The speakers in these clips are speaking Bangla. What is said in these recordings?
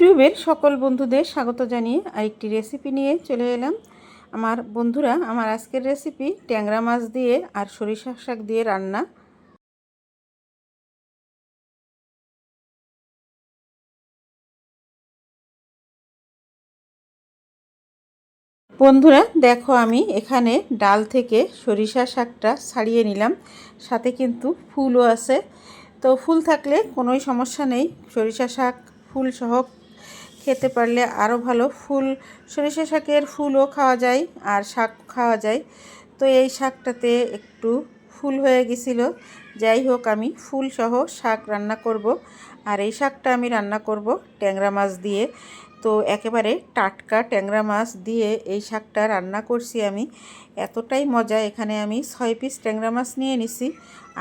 ইউটিউবের সকল বন্ধুদের স্বাগত জানিয়ে আরেকটি রেসিপি নিয়ে চলে এলাম। আমার বন্ধুরা, আমার আজকের রেসিপি ট্যাংরা মাছ দিয়ে আর সরিষা শাক দিয়ে রান্না। বন্ধুরা, দেখো আমি এখানে ডাল থেকে সরিষা শাকটা ছাড়িয়ে নিলাম। সাথে কিন্তু ফুলও আছে। তো ফুল থাকলে কোনোই সমস্যা নেই। সরিষা শাক, ফুল সহ খেতে পারলে আরও ভালো। ফুল, সরিষা শাকের ফুলও খাওয়া যায় আর শাক খাওয়া যায়। তো এই শাকটাতে একটু ফুল হয়ে গেছিল। যাই হোক, আমি ফুল সহ শাক রান্না করব। আর এই শাকটা আমি রান্না করব ট্যাংরা মাছ দিয়ে। তো একেবারে টাটকা ট্যাংরা মাছ দিয়ে এই শাকটা রান্না করছি আমি। এতটাই মজা, এখানে আমি ছয় পিস ট্যাংরা মাছ নিয়ে নিছি।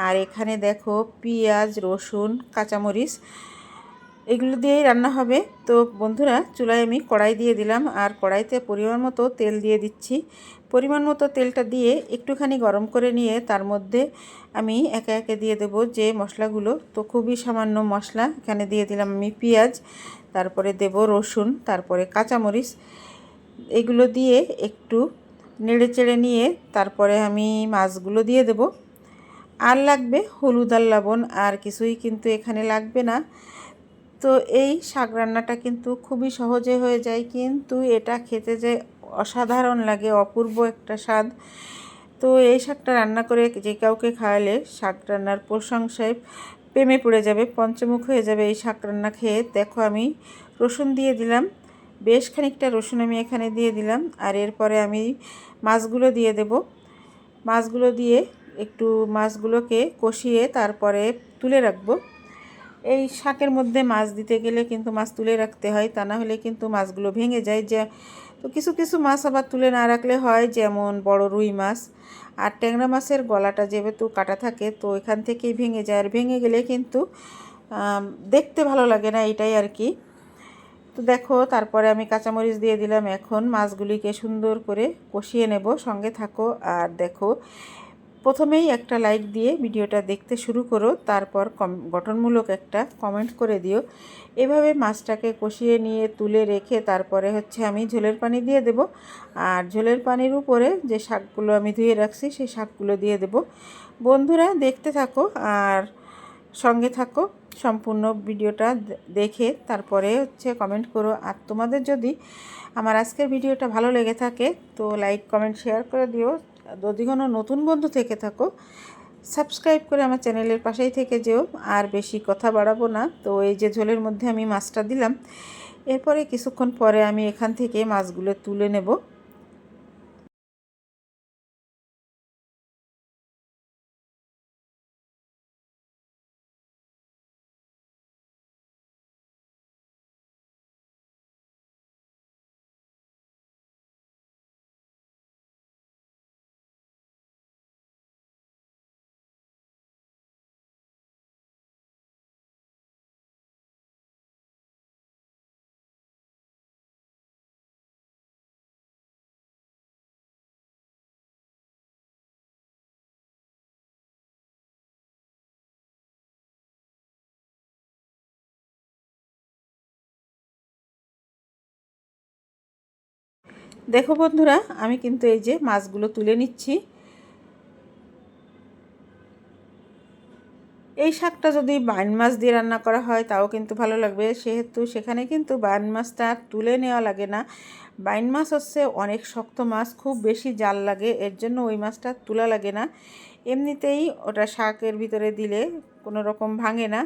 আর এখানে দেখো পেঁয়াজ, রসুন, কাঁচামরিচ এগুলো দিয়েই রান্না হবে। তো বন্ধুরা, চুলায় আমি কড়াই দিয়ে দিলাম। আর কড়াইতে পরিমাণ মতো তেল দিয়ে দিচ্ছি। পরিমাণ মতো তেলটা দিয়ে একটুখানি গরম করে নিয়ে তার মধ্যে আমি একে একে দিয়ে দেব যে মশলাগুলো। তো খুবই সামান্য মশলা। এখানে দিয়ে দিলাম আমি পেঁয়াজ, তারপরে দেব রসুন, তারপরে কাঁচামরিচ। এগুলো দিয়ে একটু নেড়ে চেড়ে নিয়ে তারপরে আমি মাছগুলো দিয়ে দেব। আর লাগবে হলুদ আর লবণ। আর কিছুই কিন্তু এখানে লাগবে না। তো এই শাক রান্নাটা কিন্তু খুবই সহজে হয়ে যায়, কিন্তু এটা খেতে যে অসাধারণ লাগে, অপূর্ব একটা স্বাদ। তো এই শাকটা রান্না করে যে কাউকে খাওয়ালে শাক রান্নার প্রশংসায় প্রেমে পড়ে যাবে, পঞ্চমুখ হয়ে যাবে এই শাক রান্না খেয়ে। দেখো আমি রসুন দিয়ে দিলাম, বেশ খানিকটা রসুন আমি এখানে দিয়ে দিলাম, আর এরপরে আমি মাছগুলো দিয়ে দেব। মাছগুলো দিয়ে একটু মাছগুলোকে কষিয়ে তারপরে তুলে রাখব। এই শাকের মধ্যে মাছ দিতে গেলে কিন্তু মাছ তুলে রাখতে হয়, তা না হলে কিন্তু মাছগুলো ভেঙে যায়। যে, তো কিছু কিছু মাছ আবার তুলে না রাখলে হয়, যেমন বড় রুই মাছ। আর ট্যাংরা মাছের গলাটা যেহেতু কাটা থাকে, তো এখান থেকেই ভেঙে যায়। আর ভেঙে গেলে কিন্তু দেখতে ভালো লাগে না এটাই আর কি। তো দেখো, তারপরে আমি কাঁচামরিচ দিয়ে দিলাম। এখন মাছগুলিকে সুন্দর করে কষিয়ে নেব, সঙ্গে থাকো। আর দেখো প্রথমেই একটা লাইক দিয়ে ভিডিওটা দেখতে শুরু করো, তারপর কম, গঠনমূলক একটা কমেন্ট করে দিও। এভাবে মাছটাকে কষিয়ে নিয়ে তুলে রেখে তারপরে হচ্ছে আমি ঝোলের পানি দিয়ে দেব। আর ঝোলের পানির উপরে যে শাকগুলো আমি ধুয়ে রাখছি, সেই শাকগুলো দিয়ে দেব। বন্ধুরা, দেখতে থাকো আর সঙ্গে থাকো। সম্পূর্ণ ভিডিওটা দেখে তারপরে হচ্ছে কমেন্ট করো। আর তোমাদের যদি আমার আজকের ভিডিওটা ভালো লেগে থাকে, তো লাইক, কমেন্ট, শেয়ার করে দিও। যদি কোনো নতুন বন্ধু থেকে থাকো সাবস্ক্রাইব করে আমার চ্যানেলের পাশেই থেকে যেও, আর বেশি কথা বাড়াবো না। তো এই যে ঝোলের মধ্যে আমি মাছটা দিলাম, এরপরে কিছুক্ষণ পরে আমি এখান থেকে মাছগুলো তুলে নেব। দেখো বন্ধুরা, আমি কিন্তু এই যে মাছগুলো তুলে নিচ্ছি। এই শাকটা যদি বাইন মাছ দিয়ে রান্না করা হয়, তাও কিন্তু ভালো লাগবে। সেহেতু সেখানে কিন্তু বাইন মাছটা তুলে নেওয়া লাগে না। বাইন মাছ হচ্ছে অনেক শক্ত মাছ, খুব বেশি জাল লাগে, এর জন্য ওই মাছটা তোলা লাগে না। এমনিতেই ওটা শাকের ভিতরে দিলে কোনো রকম ভাঙে না।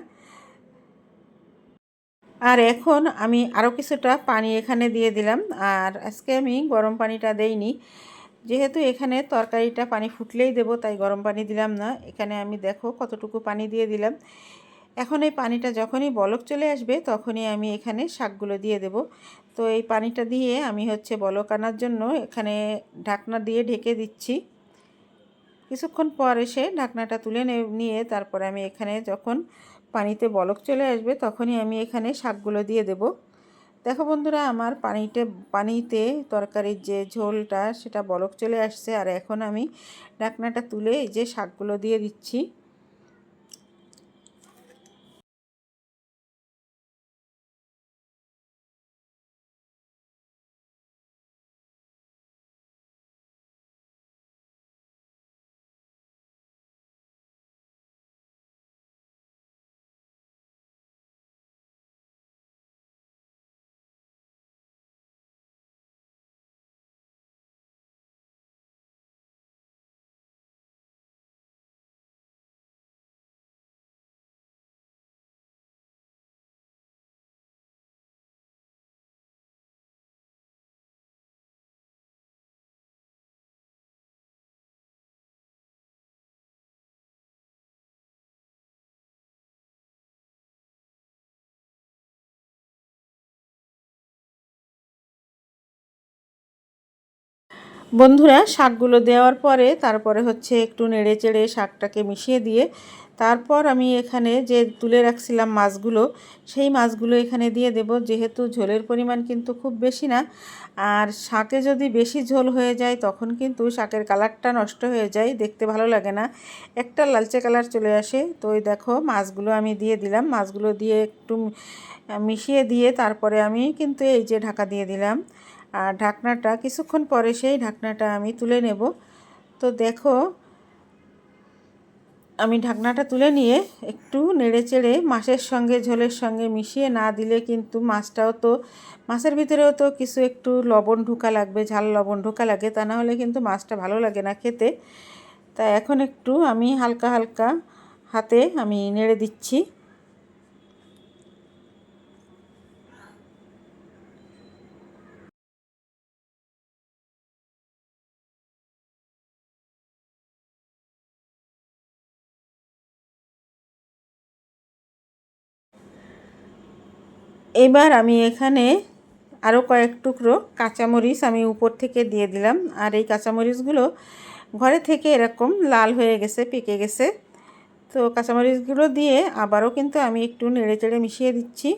আর এখন আমি আরও কিছুটা পানি এখানে দিয়ে দিলাম। আর আজকে আমি গরম পানিটা দেইনি। যেহেতু এখানে তরকারিটা পানি ফুটলেই দেব, তাই গরম পানি দিলাম না। এখানে আমি দেখো কতটুকু পানি দিয়ে দিলাম। এখন এই পানিটা যখনই বলক চলে আসবে, তখনই আমি এখানে শাকগুলো দিয়ে দেব। তো এই পানিটা দিয়ে আমি হচ্ছে বলক আনার জন্য এখানে ঢাকনা দিয়ে ঢেকে দিচ্ছি। কিছুক্ষণ পর এসে ঢাকনাটা তুলে নিয়ে তারপরে আমি এখানে যখন পানিতে বলক চলে আসবে, তখনই আমি এখানে শাকগুলো দিয়ে দেব। দেখো বন্ধুরা, আমার পানিতে পানিতে তরকারির যে ঝোলটা, সেটা বলক চলে আসছে। আর এখন আমি ঢাকনাটা তুলে যে শাকগুলো দিয়ে দিচ্ছি। বন্ধুরা, শাকগুলো দেওয়ার পরে তারপরে হচ্ছে একটু নেড়ে চেড়ে শাকটাকে মিশিয়ে দিয়ে তারপর আমি এখানে যে তুলে রাখছিলাম মাছগুলো, সেই মাছগুলো এখানে দিয়ে দেব। যেহেতু ঝোলের পরিমাণ কিন্তু খুব বেশি না, আর শাকে যদি বেশি ঝোল হয়ে যায় তখন কিন্তু শাকের কালারটা নষ্ট হয়ে যায়, দেখতে ভালো লাগে না। একটা লালচে কালার চলে আসে। তো ওই দেখো, মাছগুলো আমি দিয়ে দিলাম। মাছগুলো দিয়ে একটু মিশিয়ে দিয়ে তারপরে আমি কিন্তু এই যে ঢাকা দিয়ে দিলাম। আর ঢাকনাটা কিছুক্ষণ পরে সেই ঢাকনাটা আমি তুলে নেব। তো দেখো, আমি ঢাকনাটা তুলে নিয়ে একটু নেড়ে চেড়ে মাছের সঙ্গে, ঝোলের সঙ্গে মিশিয়ে না দিলে কিন্তু মাছটাও তো, মাছের ভিতরেও তো কিছু একটু লবণ ঢোকা লাগবে, ঝাল লবণ ঢোকা লাগে, তা না হলে কিন্তু মাছটা ভালো লাগে না খেতে। তা এখন একটু আমি হালকা হালকা হাতে আমি নেড়ে দিচ্ছি। এবার আমি এখানে আরও কয়েক টুকরো কাঁচামরিচ আমি উপর থেকে দিয়ে দিলাম। আর এই কাঁচামরিচগুলো ঘরে থেকে এরকম লাল হয়ে গেছে, পেকে গেছে। তো কাঁচামরিচগুলো দিয়ে আবারও কিন্তু আমি একটু নেড়ে চেড়ে মিশিয়ে দিচ্ছি।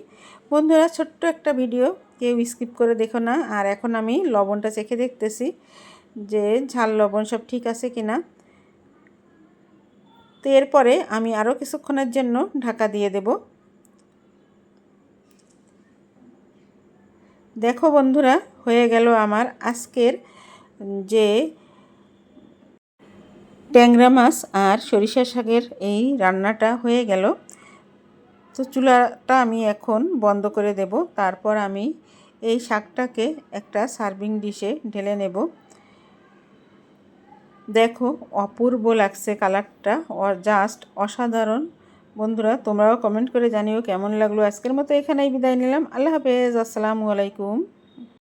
বন্ধুরা, ছোট্ট একটা ভিডিও, কেউ স্কিপ করে দেখো না। আর এখন আমি লবণটা চেখে দেখতেছি যে ঝাল লবণ সব ঠিক আছে কি না তো এরপরে আমি আরও কিছুক্ষণের জন্য ঢাকা দিয়ে দেবো। দেখো বন্ধুরা, হয়ে গেল আমার আজকের যে ট্যাংরা মাছ আর সরিষা শাকের এই রান্নাটা হয়ে গেল। তো চুলাটা আমি এখন বন্ধ করে দেব। তারপর আমি এই শাকটাকে একটা সার্ভিং ডিশে ঢেলে নেব। দেখো, অপূর্ব লাগছে কালারটা। জাস্ট অসাধারণ। বন্ধুরা, তোমরাও কমেন্ট করে জানিও কেমন লাগল। আজকের মতো এখানেই বিদায় নিলাম। আল্লাহ হাফেজ। আসসালামু আলাইকুম।